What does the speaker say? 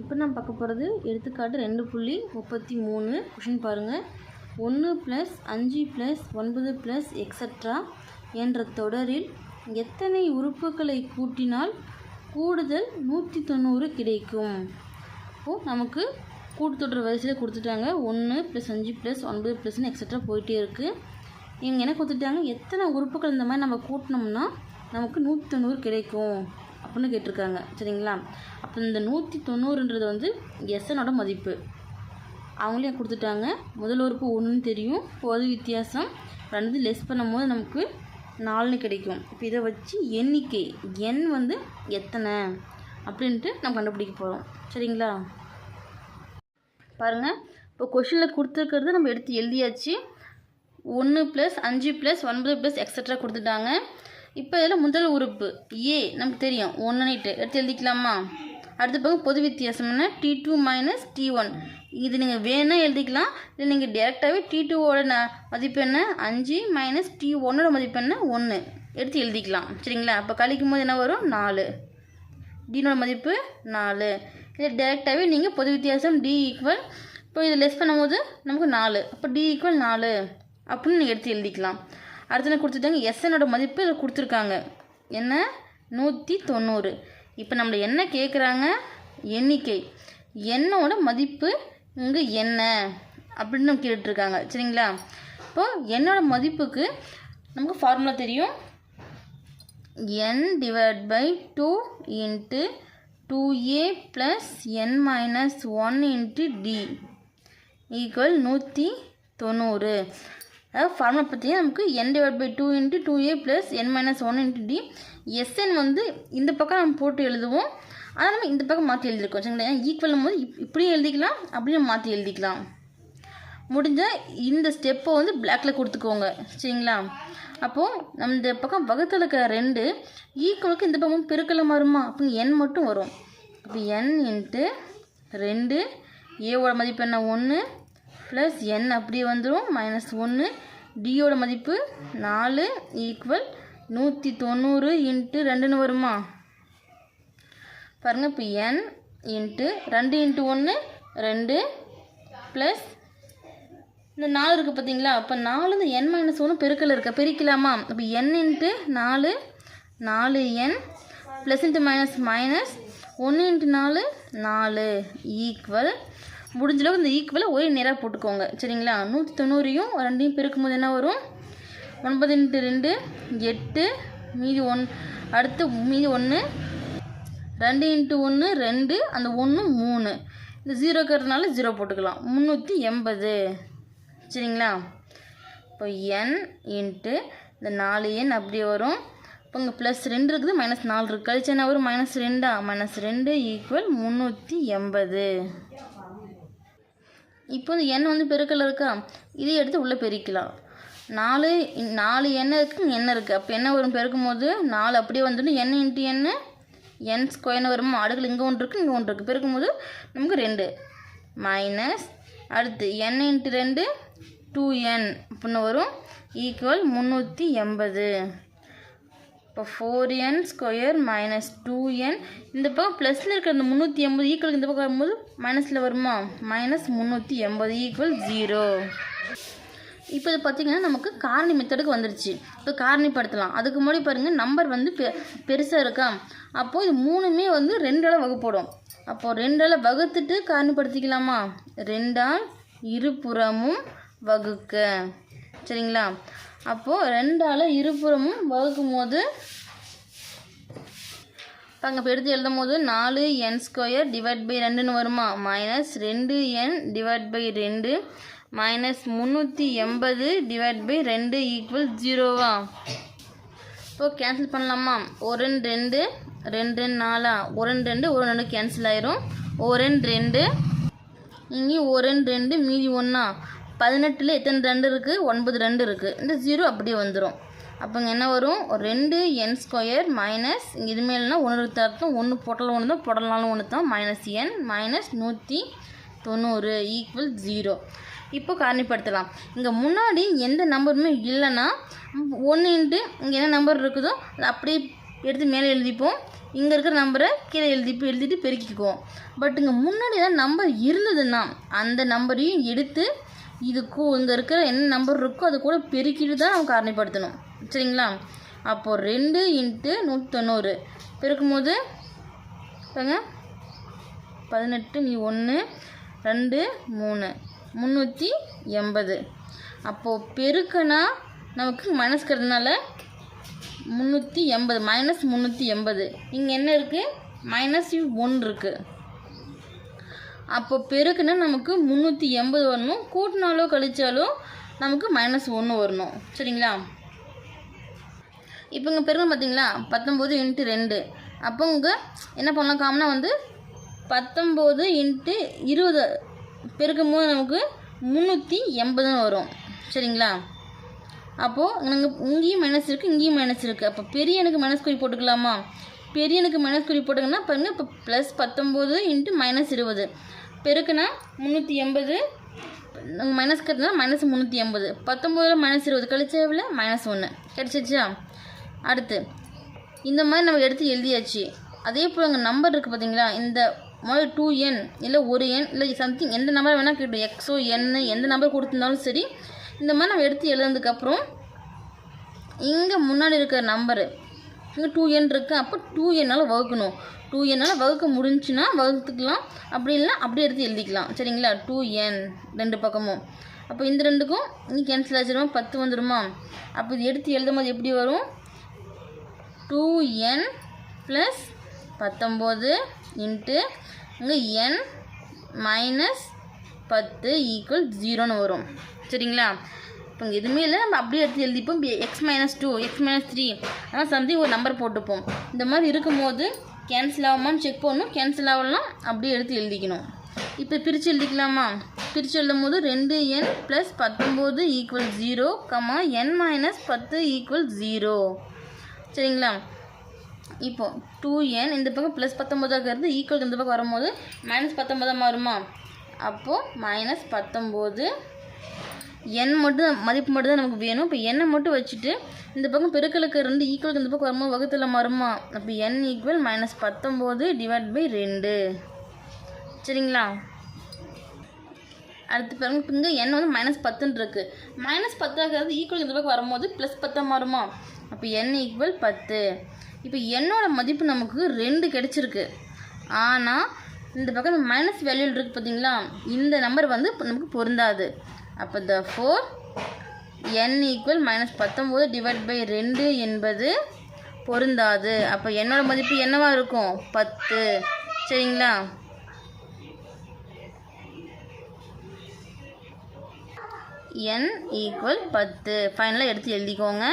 இப்போ நான் பார்க்க போகிறது எடுத்துக்காட்டு ரெண்டு புள்ளி முப்பத்தி மூணு கொஷின் பாருங்கள் ஒன்று ப்ளஸ் அஞ்சு ப்ளஸ் ஒன்பது ப்ளஸ் எக்ஸட்ரா என்ற தொடரில் எத்தனை உறுப்புகளை கூட்டினால் கூடுதல் நூற்றி தொண்ணூறு கிடைக்கும்? இப்போது நமக்கு கூட்டுத்தொடர் வரிசையில் கொடுத்துட்டாங்க. ஒன்று ப்ளஸ் அஞ்சு ப்ளஸ் ஒன்பது ப்ளஸ்னு எக்ஸட்ரா போயிட்டே இருக்குது இவங்க என்ன கொடுத்துட்டாங்க? எத்தனை உறுப்புகள் இந்த மாதிரி நம்ம கூட்டினோம்னா நமக்கு நூற்றி தொண்ணூறு கிடைக்கும். அப்படின்னு கேட்டிருக்காங்க. சரிங்களா? அப்போ இந்த நூற்றி தொண்ணூறுன்றது வந்து எஸ்எனோட மதிப்பு. அவங்களே கொடுத்துட்டாங்க. முதல் உறுப்பு ஒன்றுன்னு தெரியும். பொது வித்தியாசம். ரெண்டு லெஸ் பண்ணும்போது நமக்கு நாலுன்னு கிடைக்கும். இப்போ இதை வச்சு எண்ணிக்கை எண் வந்து எத்தனை? அப்படின்ட்டு நம்ம கண்டுபிடிக்க போகிறோம் சரிங்களா? பாருங்கள் இப்போ கொஷினில் கொடுத்துருக்கிறது நம்ம எடுத்து எழுதியாச்சு. ஒன்று ப்ளஸ் அஞ்சு ப்ளஸ் ஒன்பது ப்ளஸ் எக்ஸட்ரா கொடுத்துட்டாங்க. இப்போ இதில் முதல் உறுப்பு ஏ நமக்கு தெரியும். ஒன்றுன்னுட்டு எடுத்து எழுதிக்கலாமா? அடுத்த பக்கம் பொது வித்தியாசம்னா D two minus D one இது நீங்கள் வேணால் எழுதிக்கலாம். இல்லை நீங்கள் டேரெக்டாகவே டி டூவோட ந மதிப்பு என்ன? அஞ்சு மைனஸ் டி ஒன்னோட மதிப்பு என்ன? ஒன்று எடுத்து எழுதிக்கலாம். சரிங்களா? அப்போ கழிக்கும் போது என்ன வரும்? நாலு. டீனோட மதிப்பு நாலு. இது டேரெக்டாகவே நீங்கள் பொது வித்தியாசம் டி ஈக்குவல் இப்போ இது லெஸ் பண்ணும்போது நமக்கு நாலு. அப்போ டி ஈக்குவல் நாலு. அப்படின்னு நீங்கள் எடுத்து எழுதிக்கலாம். அடுத்து என்ன கொடுத்துட்டாங்க எஸ்எனோட மதிப்பு இதில் கொடுத்துருக்காங்க. என்ன? நூற்றி தொண்ணூறு இப்போ நம்மளை என்ன கேட்குறாங்க எண்ணிக்கை. எண்ணோட மதிப்பு இங்கே என்ன? அப்படின்னு நம்ம கேட்டுட்ருக்காங்க. சரிங்களா? இப்போது என்னோட மதிப்புக்கு நமக்கு ஃபார்முலா தெரியும். N divide by two into two A plus N minus one into D equal நூற்றி தொண்ணூறு அதாவது ஃபார்முலா பார்த்தீங்கன்னா நமக்கு n divided by 2 into 2a plus n minus 1 into d. Sn வந்து இந்த பக்கம் நம்ம போட்டு எழுதுவோம். ஆனால் நம்ம இந்த பக்கம் மாற்றி எழுதிருக்கோம் சரிங்களா? ஈக்குவல் போது இப்படியும் எழுதிக்கலாம் அப்படியும் மாற்றி எழுதிக்கலாம். முடிஞ்சால் இந்த ஸ்டெப்பை வந்து பிளாக்ல கொடுத்துக்கோங்க. சரிங்களா? அப்போது நம்ம இந்த பக்கம் வகுத்தில் இருக்கிற ரெண்டு ஈக்குவலுக்கு இந்த பக்கம் பெருக்கலை வருமா? அப்போ என் மட்டும் வரும். அப்போ என் இன்ட்டு ரெண்டு ஏவோட மதிப்பு என்ன? ஒன்று ப்ளஸ் என் அப்படியே வந்துடும் மைனஸ் ஒன்று டியோட மதிப்பு நாலு. ஈக்குவல் நூற்றி தொண்ணூறு இன்ட்டு ரெண்டுன்னு வருமா? பாருங்கள் இப்போ என் இன்ட்டு ரெண்டு இன்ட்டு ஒன்று ரெண்டு ப்ளஸ் இந்த நாலு இருக்குது பார்த்தீங்களா அப்போ நாலு இந்த என் மைனஸ் ஒன்று பெருக்கல் இருக்கா? பெருக்கலாமா? இப்போ என் இன்ட்டு நாலு நாலு N plus into minus minus ஒன்று இன்ட்டு நாலு நாலு ஈக்குவல் முடிஞ்சளவுக்கு இந்த ஈக்குவலாக ஒரே நேராக போட்டுக்கோங்க. சரிங்களா? நூற்றி தொண்ணூறையும் ரெண்டையும் பெருக்கும் போது என்ன வரும்? ஒன்பது இன்ட்டு ரெண்டு எட்டு மீதி ஒன் அடுத்து மீதி ஒன்று ரெண்டு இன்ட்டு ஒன்று ரெண்டு அந்த ஒன்று மூணு. இந்த ஜீரோ இருக்கிறதுனால ஜீரோ போட்டுக்கலாம். முந்நூற்றி எண்பது. சரிங்களா? இப்போ என் இன்ட்டு இந்த நாலு எண் அப்படியே வரும். இப்போ இங்கே ப்ளஸ் ரெண்டு இருக்குது மைனஸ் நாலு இருக்குது. கழிச்சு என்ன வரும்? மைனஸ் ரெண்டா? மைனஸ் ரெண்டு ஈக்குவல் முந்நூற்றி எண்பது. இப்போ இந்த எண்ணெய் வந்து பெருக்கல் இருக்கா? இதை எடுத்து உள்ளே பெருக்கலாம். நாலு நாலு எண்ணெய் இருக்குது எண்ணெய் இருக்குது அப்போ எண்ணெய் வரும்? பெருக்கும் போது நாலு அப்படியே வந்துடும். எண்ணெய் இன்ட்டு எண்ணெய் என் ஸ்கொயர்னு வருமா அடுக்கில் இங்கே ஒன்று இருக்குது இங்கே ஒன்று இருக்குது பெருக்கும் போது நமக்கு ரெண்டு. மைனஸ் அடுத்து என் இன்ட்டு ரெண்டு டூ என் அப்படின்னு வரும். ஈக்குவல் முந்நூற்றி எண்பது. இப்போ four N square minus two N இந்த பக்கம் ப்ளஸில் இருக்கிற இந்த முந்நூற்றி எண்பது ஈக்குவல் இந்த பக்கம் வரும்போது மைனஸில் வருமா? மைனஸ் முந்நூற்றி எண்பது ஈக்குவல் ஜீரோ இப்போ இது பார்த்திங்கன்னா நமக்கு காரணி மெத்தடுக்கு வந்துருச்சு. இப்போ காரணிப்படுத்தலாம். அதுக்கு முன்னாடி பாருங்கள் நம்பர் வந்து பெ பெருசாக இருக்கா? அப்போது இது மூணுமே வந்து ரெண்டால் வகுப்படும். அப்போது ரெண்டால் வகுத்துட்டு காரணிப்படுத்திக்கலாமா? ரெண்டால் இருபுறமும் வகுக்க. சரிங்களா? அப்போது ரெண்டால் இருபுறமும் வகுக்கும் போது இப்போ அங்கே எடுத்து எழுதும் போது நாலு என் ஸ்கொயர் டிவைட் பை ரெண்டுன்னு வருமா? மைனஸ் ரெண்டு என் டிவைட் பை ரெண்டு மைனஸ் முந்நூற்றி எண்பது டிவைட் பை ரெண்டு ஈக்குவல் ஜீரோவா இப்போ கேன்சல் பண்ணலாமா? ஒரு ரெண்டு ரெண்டு ரெண்டு நாலா? ஒரு ரெண்டு ஒரு ரெண்டு கேன்சல் ஆயிரும். ஒரு ரெண்டு ரெண்டு ஒரு ரெண்டு மீதி ஒன்றா பதினெட்டில் எத்தனை ரெண்டு இருக்குது ஒன்பது ரெண்டு இருக்குது இந்த ஜீரோ அப்படியே வந்துடும் அப்போ இங்கே என்ன வரும்? ரெண்டு என் ஸ்கொயர் மைனஸ் இங்கே இது மேலேனா ஒன்று அர்த்தம்? ஒன்று பொட்டலும் ஒன்று தான் போடலாலும் ஒன்று தான் மைனஸ் என் மைனஸ் நூற்றி தொண்ணூறு ஈக்குவல் ஜீரோ இப்போ காரணிப்படுத்தலாம். இங்கே முன்னாடி எந்த நம்பருமே இல்லைன்னா ஒன்று இன்ட்டு இங்கே என்ன நம்பர் இருக்குதோ அதை அப்படியே எடுத்து மேலே எழுதிப்போம். இங்கே இருக்கிற நம்பரை கீழே எழுதிப்போ எழுதிட்டு பெருக்கிக்குவோம். பட் இங்கே முன்னாடி ஏதாவது நம்பர் இருந்ததுன்னா அந்த நம்பரையும் எடுத்து இதுக்கும் இங்கே இருக்கிற என்ன நம்பர் இருக்கோ அது கூட பெருக்கிட்டு தான் நம்ம காரணிப்படுத்தணும். சரிங்களா? அப்போது ரெண்டு இன்ட்டு நூற்றொண்ணூறு பெருக்கும் பெருக்கும்போது பாருங்க. பதினெட்டு நீ ஒன்று ரெண்டு மூணு. முந்நூற்றி எண்பது. அப்போது பெருக்கனா நமக்கு மைனஸ் இருக்கிறதுனால முந்நூற்றி எண்பது மைனஸ் முந்நூற்றி எண்பது. இங்கே என்ன இருக்குது மைனஸ் ஒன்று இருக்குது அப்போ பெருக்குனா நமக்கு முந்நூற்றி எண்பது வரணும். கூட்டினாலோ கழிச்சாலோ நமக்கு மைனஸ் ஒன்று வரணும். சரிங்களா? இப்போ இங்கே பெருக்கணும் பார்த்தீங்களா பத்தொம்போது இன்ட்டு ரெண்டு. அப்போ இங்கே என்ன பண்ணலாம்? காமனாக வந்து பத்தொம்போது இன்ட்டு இருபது பெருக்கும் போது நமக்கு முந்நூற்றி எண்பதுன்னு வரும். சரிங்களா? அப்போது நாங்கள் இங்கேயும் மைனஸ் இருக்குது இங்கேயும் மைனஸ் இருக்குது அப்போ பெரியனுக்கு மைனஸ் குறி போட்டுக்கலாமா? பெரியனுக்கு மைனஸ் குறி போட்டுங்கன்னா பாருங்க இப்போ ப்ளஸ் பத்தொம்போது இன்ட்டு மைனஸ் இருபது. பெருக்குனா முந்நூற்றி எண்பது. நாங்கள் மைனஸ் கட்டினா மைனஸ் முந்நூற்றி எண்பது. பத்தொம்போதில் மைனஸ் இருபது. கழிச்சவில் மைனஸ் ஒன்று கிடச்சிச்சா அடுத்து இந்த மாதிரி நம்ம எடுத்து எழுதியாச்சு. அதே போல் அங்கே நம்பர் இருக்குது பார்த்தீங்களா இந்த மாதிரி டூ என் இல்லை ஒரு எண் இல்லை சம்திங் எந்த நம்பர் வேணால் கேட்டோம் எக்ஸோ என்னு எந்த நம்பர் கொடுத்துருந்தாலும் சரி இந்த மாதிரி நம்ம எடுத்து எழுதுனதுக்கப்புறம் இங்கே முன்னாடி இருக்கிற நம்பரு இங்கே டூ என் இருக்குது அப்போ டூ என்னால் வகுக்கணும். டூ என்னால் வகுக்க முடிஞ்சுன்னா வகுத்துக்கலாம். அப்படி இல்லைனா அப்படியே எடுத்து எழுதிக்கலாம். சரிங்களா? டூ என் ரெண்டு பக்கமும். அப்போ இந்த ரெண்டுக்கும் இங்கே கேன்சல் ஆச்சிருமா பத்து வந்துடுமா அப்போ இது எடுத்து எழுதும் போது எப்படி வரும்? டூ என் ப்ளஸ் பத்தொம்போது இன்ட்டு இங்கே என் மைனஸ் பத்து ஈக்குவல் ஜீரோன்னு வரும். சரிங்களா? இப்போ இங்கே எதுவுமே இல்லை. நம்ம அப்படியே எடுத்து எழுதிப்போம். X minus two X minus three ஆனால் சம்திங் ஒரு நம்பர் போட்டுப்போம். இந்த மாதிரி இருக்கும்போது கேன்சல் ஆகுமான்னு செக் பண்ணணும். கேன்சல் ஆகலாம் அப்படியே எடுத்து எழுதிக்கணும். இப்போ பிரித்து எழுதிக்கலாமா? பிரித்து எழுதும் போது ரெண்டு என் ப்ளஸ் பத்தொம்போது equal zero comma N minus பத்து ஈக்குவல் ஜீரோ சரிங்களா? இப்போ டூ என் இந்த பக்கம் ப்ளஸ் பத்தொம்போதாகிறது ஈக்குவல் இந்த பக்கம் வரும்போது மைனஸ் பத்தொம்போதாக மாறுமா? அப்போது மைனஸ் பத்தொம்போது என் மட்டும் மதிப்பு மட்டும் தான் நமக்கு வேணும். இப்போ எண்ணை மட்டும் வச்சுட்டு இந்த பக்கம் பெருக்கலுக்கு ரெண்டு ஈக்குவலுக்கு இந்த பக்கம் வரும்போது வகுத்தில் மாறுமா? அப்போ என் ஈக்குவல் மைனஸ் பத்தொம்போது டிவைட் பை ரெண்டு. சரிங்களா? அடுத்து பாருங்க இங்கே என் வந்து மைனஸ் பத்துன்னு இருக்கு. மைனஸ் பத்தாகிறது ஈக்குவல் இந்த பக்கம் வரும்போது ப்ளஸ் பத்தாக மாறுமா? அப்போ என் ஈக்குவல் பத்து. இப்போ என்னோட மதிப்பு நமக்கு ரெண்டு கிடச்சிருக்கு. ஆனால் இந்த பக்கம் மைனஸ் வேல்யூ இருக்குது பார்த்தீங்களா இந்த நம்பர் வந்து நமக்கு பொருந்தாது. அப்போ the four N equal minus பத்தொம்போது டிவைட் பை ரெண்டு என்பது பொருந்தாது. அப்போ என்னோட மதிப்பு என்னவா இருக்கும்? பத்து. சரிங்களா? என் ஈக்குவல் பத்து. ஃபைனலாக எடுத்து எழுதிக்கோங்க.